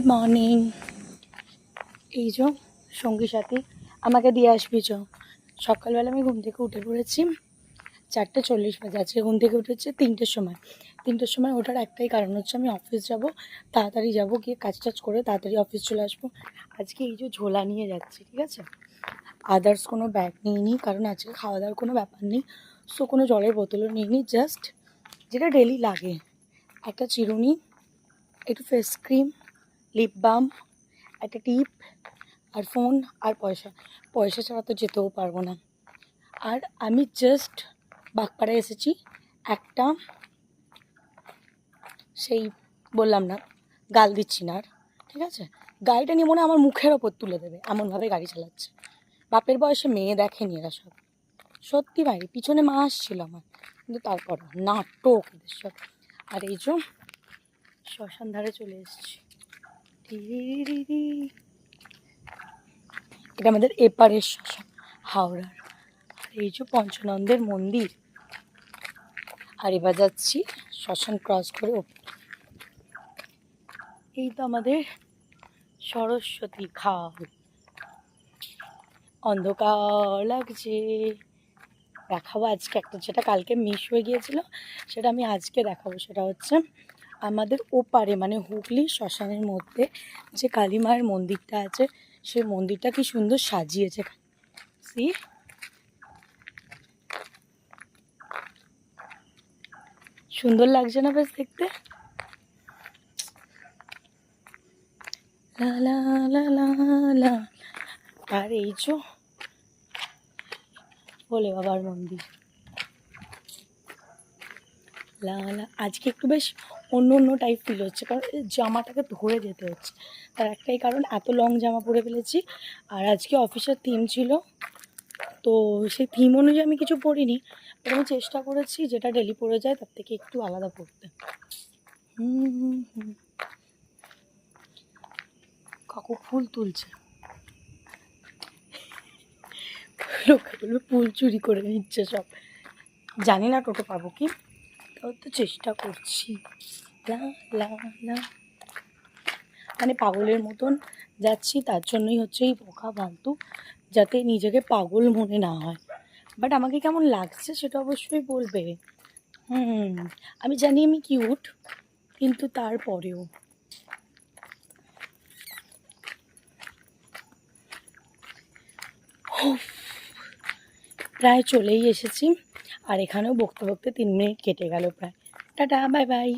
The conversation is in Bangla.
গুড মর্নিং এই যে সঙ্গী সাথী, আমাকে দিয়ে আসবি চ। সকালবেলা আমি ঘুম থেকে উঠে পড়েছি। চারটে চল্লিশ বাজে, আজকে ঘুম থেকে উঠেছে তিনটের সময়। তিনটের সময় ওঠার একটাই কারণ হচ্ছে আমি অফিস যাব, তাড়াতাড়ি যাব, গিয়ে কাজ টাজ করে তাড়াতাড়ি অফিস চলে আসব। আজকে এই যে ঝোলা নিয়ে যাচ্ছি, ঠিক আছে? আদার্স কোনো ব্যাগ নিইনি, কারণ আজকে খাওয়া দাওয়ার কোনো ব্যাপার নেই। সো কোনো জলের বোতলও নিইনি জাস্ট যেটা ডেলি লাগে। একটা চিরুনি, একটু ফেস ক্রিম লিপ বাম একটা টিপ আর ফোন আর পয়সা। পয়সা ছাড়া তো যেতেও পারব না। আর আমি জাস্ট বাগপাড়ায় এসেছি, একটা সেই বললাম না, গাল দিচ্ছি না আর, ঠিক আছে? গাড়িটা নিয়ে মনে আমার মুখের ওপর তুলে দেবে, এমনভাবে গাড়ি চালাচ্ছে। বাপের বয়সে মেয়ে দেখেনি এরা সব। সত্যি ভাই, পিছনে মা আসছিল আমার, কিন্তু তারপর নাটক এদের সব। আর এই যে, শ্মশান ধারে চলে এসেছি। এটা আমাদের এপারের শ্মশান হাওড়ার। আর এই যে পঞ্চনন্দের মন্দির। আর এবার যাচ্ছি শ্মশান ক্রস করে। এই তো আমাদের সরস্বতী খাল। অন্ধকার লাগছে। দেখাবো আজকে একটা, যেটা কালকে মিস হয়ে গিয়েছিল, সেটা আমি আজকে দেখাবো। সেটা হচ্ছে আমাদের ওপারে মানে হুগলি শ্মশানের মধ্যে যে কালী মায়ের মন্দিরটা আছে, সেই মন্দিরটা কি সুন্দর সাজিয়েছে। সি? সুন্দর লাগছে না বেশ দেখতে? আর এই যে, বলে বাবার মন্দির। লা লা, আজকে একটু বেশ অন্য অন্য টাইপ ফিল হচ্ছে। কারণ জামাটাকে ধরে যেতে হচ্ছে। তার একটাই কারণ, এত লং জামা পরে ফেলেছি। আর আজকে অফিসের থিম ছিল। তো সেই থিম অনুযায়ী আমি কিছু পরিনি। বাট আমি চেষ্টা করেছি যেটা ডেলি পরে যায়, তার থেকে একটু আলাদা পরতে। কাকু ফুল তুলছে। লোকে ফুল চুরি করে নিচ্ছে সব। জানি না টোটো পাবো কি। তো চেষ্টা করছি। লা মানে পাগলের মতন যাচ্ছি তার জন্যই হচ্ছে এই বোকা ফালতু যাতে নিজেকে পাগল মনে না হয়। বাট আমাকে কেমন লাগছে সেটা অবশ্যই বলবে। হুম আমি জানি আমি কিউট কিন্তু তারপরেও। উফ, প্রায় চলেই এসেছি। আর এখানেও বকতে বকতে তিন মিনিট কেটে গেল প্রায়। Tata, bye bye.